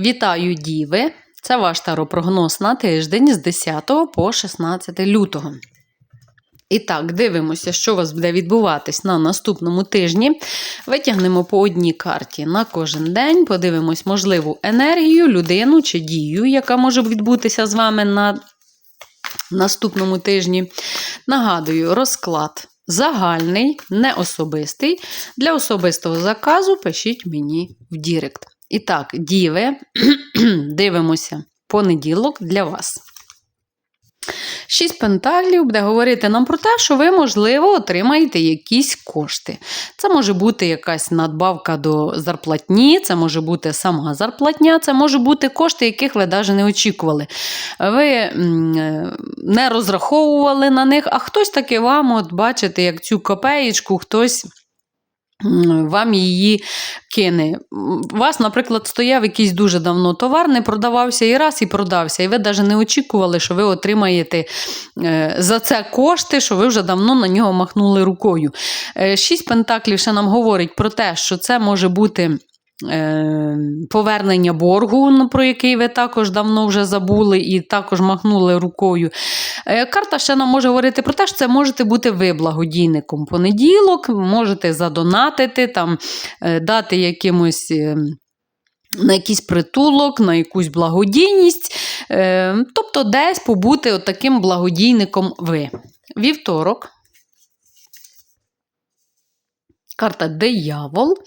Вітаю, Діви! Це ваш таропрогноз на тиждень з 10 по 16 лютого. І так, дивимося, що у вас буде відбуватись на наступному тижні. Витягнемо по одній карті на кожен день, подивимось можливу енергію, людину чи дію, яка може відбутися з вами на наступному тижні. Нагадую, розклад загальний, не особистий. Для особистого заказу пишіть мені в Дірект. І так, діви, дивимося понеділок для вас. Шість пентаклів буде говорити нам про те, що ви, можливо, отримаєте якісь кошти. Це може бути якась надбавка до зарплатні, це може бути сама зарплатня, це може бути кошти, яких ви навіть не очікували. Ви е, не розраховували на них, а хтось таки вам, от бачите, як цю копеєчку, хтось. Вам її кине. У вас, наприклад, стояв якийсь дуже давно товар, не продавався і раз і продався. І ви навіть не очікували, що ви отримаєте е, за це кошти, що ви вже давно на нього махнули рукою. Е, Шість пентаклів ще нам говорить про те, що це може бути. Е, Повернення боргу, ну, про який ви також давно вже забули і також махнули рукою. Е, Карта ще нам може говорити про те, що це можете бути ви благодійником понеділок, можете задонатити, там, е, дати якимось. е, На якийсь притулок, на якусь благодійність, е, тобто десь побути от таким благодійником ви. Вівторок. Карта Диявол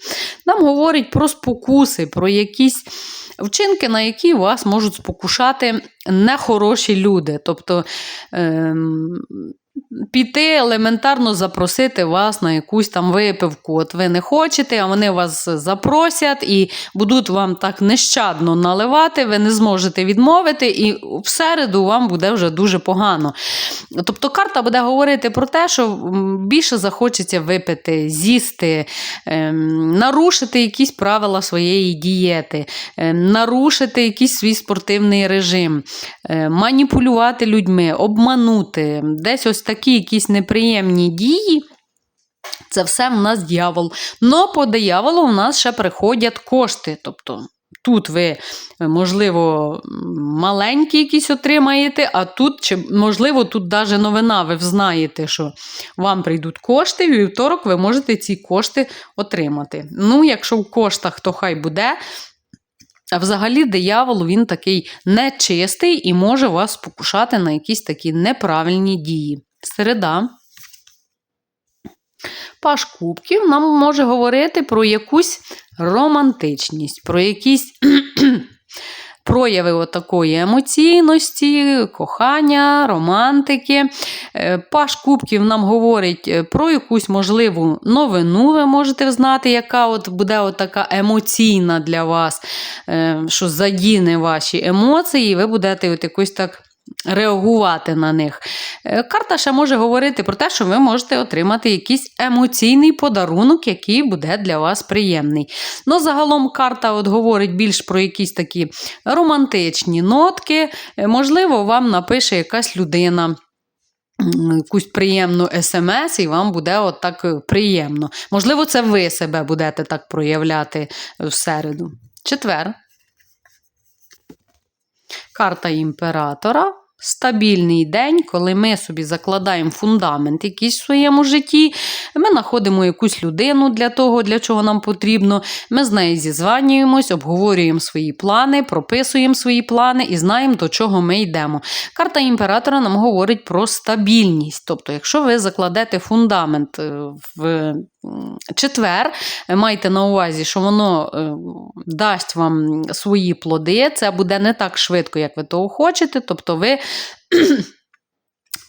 нам говорить про спокуси, про якісь вчинки, на які вас можуть спокушати нехороші люди. Тобто ем, піти елементарно запросити вас на якусь там випивку. От ви не хочете, а вони вас запросять і будуть вам так нещадно наливати, ви не зможете відмовити, і в середу вам буде вже дуже погано. Тобто карта буде говорити про те, що більше захочеться випити, з'їсти, ем, нарушити якісь правила своєї дієти, ем, нарушити якийсь свій спортивний режим, е, маніпулювати людьми, обманути, десь ось такі якісь неприємні дії. Це все в нас дьявол. Но по дияволу в нас ще приходять кошти. Тобто тут ви, е, можливо, маленькі якісь отримаєте, а тут, чи, можливо, тут навіть новина, ви знаєте, що вам прийдуть кошти, і вівторок ви можете ці кошти отримати. Ну, якщо в коштах, то хай буде. А взагалі диявол він такий нечистий і може вас спокушати на якісь такі неправильні дії. Середа. Паш Кубків нам може говорити про якусь романтичність, про якісь прояви отакої емоційності, кохання, романтики. Е, Паш Кубків нам говорить е, про якусь можливу новину, ви можете знати, яка от буде от така емоційна для вас, е, що задіне ваші емоції, і ви будете от якось так. Реагувати на них. Е, Карта ще може говорити про те, що ви можете отримати якийсь емоційний подарунок, який буде для вас приємний. Ну, загалом карта от говорить більш про якісь такі романтичні нотки. Е, Можливо, вам напише якась людина. Якусь приємну смс, і вам буде от так е, приємно. Можливо, це ви себе будете так проявляти в середу. Четвер. Карта імператора. Стабільний день, коли ми собі закладаємо фундамент якийсь в своєму житті, ми знаходимо якусь людину для того, для чого нам потрібно. Ми з нею зізванюємось, обговорюємо свої плани, прописуємо свої плани і знаємо, до чого ми йдемо. Карта імператора нам говорить про стабільність. Тобто, якщо ви закладете фундамент е, в четвер, е, майте на увазі, що воно е, дасть вам свої плоди, це буде не так швидко, як ви того хочете. Тобто, ви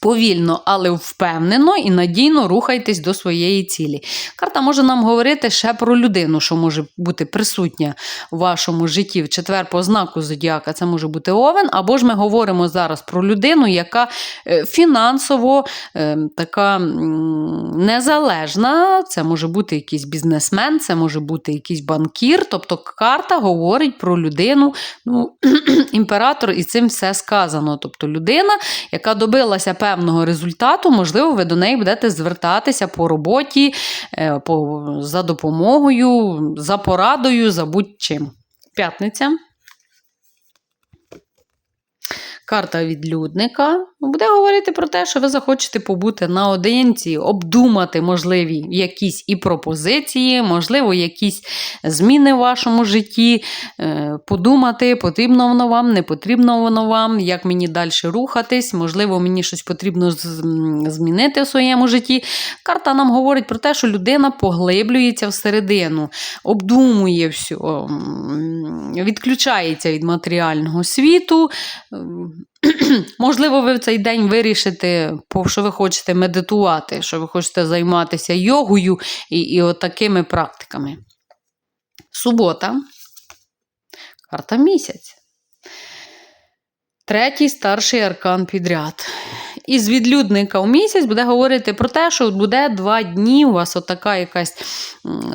повільно, але впевнено і надійно рухайтесь до своєї цілі. Карта може нам говорити ще про людину, що може бути присутня у вашому житті в четвер по знаку зодіака. Це може бути овен, або ж ми говоримо зараз про людину, яка е, фінансово е, така незалежна. Це може бути якийсь бізнесмен, це може бути якийсь банкір. Тобто карта говорить про людину, ну, імператор, і цим все сказано. Тобто людина, яка добилася певного результату, можливо, ви до неї будете звертатися по роботі, е, по, за допомогою, за порадою, за будь-чим. П'ятниця. Карта відлюдника буде говорити про те, що ви захочете побути наодинці, обдумати можливі якісь і пропозиції, можливо, якісь зміни в вашому житті, е, подумати, потрібно воно вам, не потрібно воно вам, як мені далі рухатись, можливо, мені щось потрібно змінити в своєму житті. Карта нам говорить про те, що людина поглиблюється всередину, обдумує все, відключається від матеріального світу. Можливо, ви в цей день вирішите, що ви хочете медитувати, що ви хочете займатися йогою і, і от такими практиками. Субота. Карта місяць. Третій старший аркан підряд. Із відлюдника у місяць буде говорити про те, що буде два дні. У вас отака якась,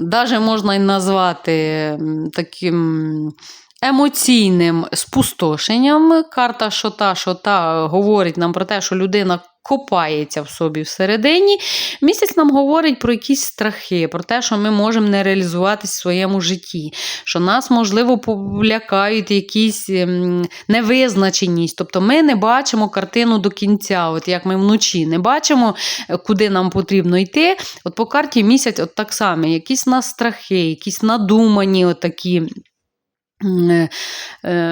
навіть можна й назвати таким емоційним спустошенням. Карта шота, шота говорить нам про те, що людина копається в собі всередині. Місяць нам говорить про якісь страхи, про те, що ми можемо не реалізуватись в своєму житті, що нас, можливо, полякають якісь ем, невизначеність. Тобто ми не бачимо картину до кінця, от як ми вночі не бачимо, е, куди нам потрібно йти. От по карті місяць, от так само, якісь у нас страхи, якісь надумані е, е,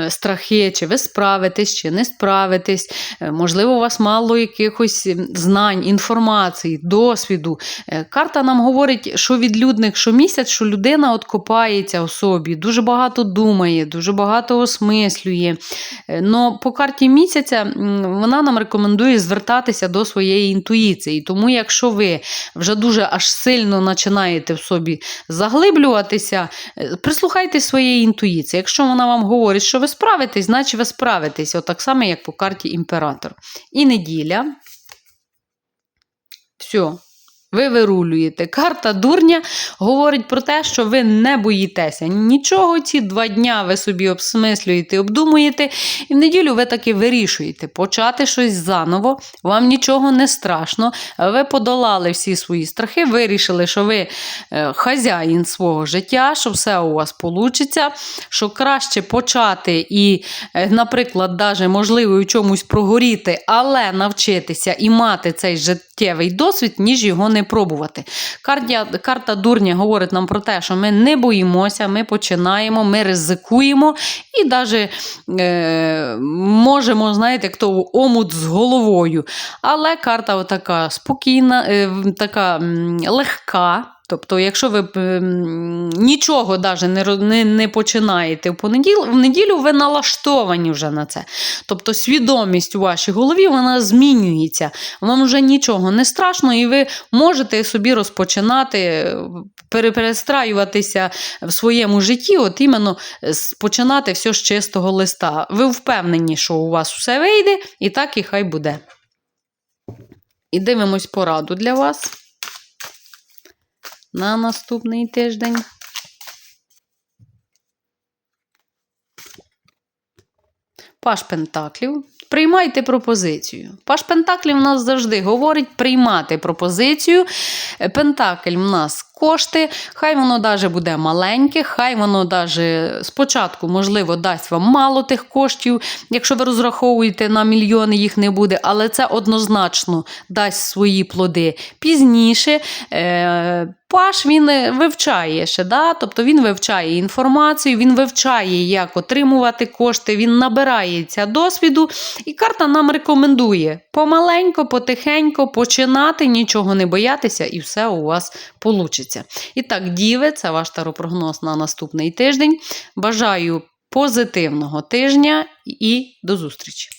Страхи, чи ви справитесь, чи не справитесь. Е, Можливо, у вас мало якихось знань, інформації, досвіду. Е, Карта нам говорить, що відлюдник, що місяць, що людина от копається в собі, дуже багато думає, дуже багато осмислює. Е, Но по карті місяця вона нам рекомендує звертатися до своєї інтуїції. Тому, якщо ви вже дуже аж сильно починаєте в собі заглиблюватися, е, прислухайтесь своєї інтуїції. Якщо вона вам говорить, що ви справитесь, значить ви справитесь. Отак само, як по карті імператор. І неділя. Все. Ви вирулюєте. Карта дурня говорить про те, що ви не боїтеся нічого. Ці два дня ви собі обсмислюєте, обдумуєте, і в неділю ви таки вирішуєте почати щось заново. Вам нічого не страшно. Ви подолали всі свої страхи, вирішили, що ви е, хазяїн свого життя, що все у вас вийде, що краще почати і, е, наприклад, даже можливо в чомусь прогоріти, але навчитися і мати цей життєвий досвід, ніж його не пробувати. Карта, карта дурня говорить нам про те, що ми не боїмося, ми починаємо, ми ризикуємо і навіть е, можемо, знаєте, як то омут з головою. Але карта така спокійна, е, така легка. Тобто, якщо ви нічого даже не, не, не починаєте в понеділ, в неділю, ви налаштовані вже на це. Тобто свідомість у вашій голові вона змінюється. Вам вже нічого не страшно, і ви можете собі розпочинати, е, перестраюватися в своєму житті, от іменно починати все з чистого листа. Ви впевнені, що у вас все вийде, і так і хай буде. І дивимось пораду для вас на наступний тиждень. Паш Пентаклів. Приймайте пропозицію. Паш Пентаклів в нас завжди говорить приймати пропозицію. Пентакль в нас кошти, хай воно даже буде маленьке, хай воно даже спочатку, можливо, дасть вам мало тих коштів. Якщо ви розраховуєте на мільйони, їх не буде, але це однозначно дасть свої плоди. Пізніше е, Паш він вивчає ще, да? тобто він вивчає інформацію, він вивчає, як отримувати кошти, він набирається досвіду, і карта нам рекомендує помаленько, потихенько починати, нічого не боятися, і все у вас вийде. І так, діви, це ваш таропрогноз на наступний тиждень. Бажаю позитивного тижня і до зустрічі!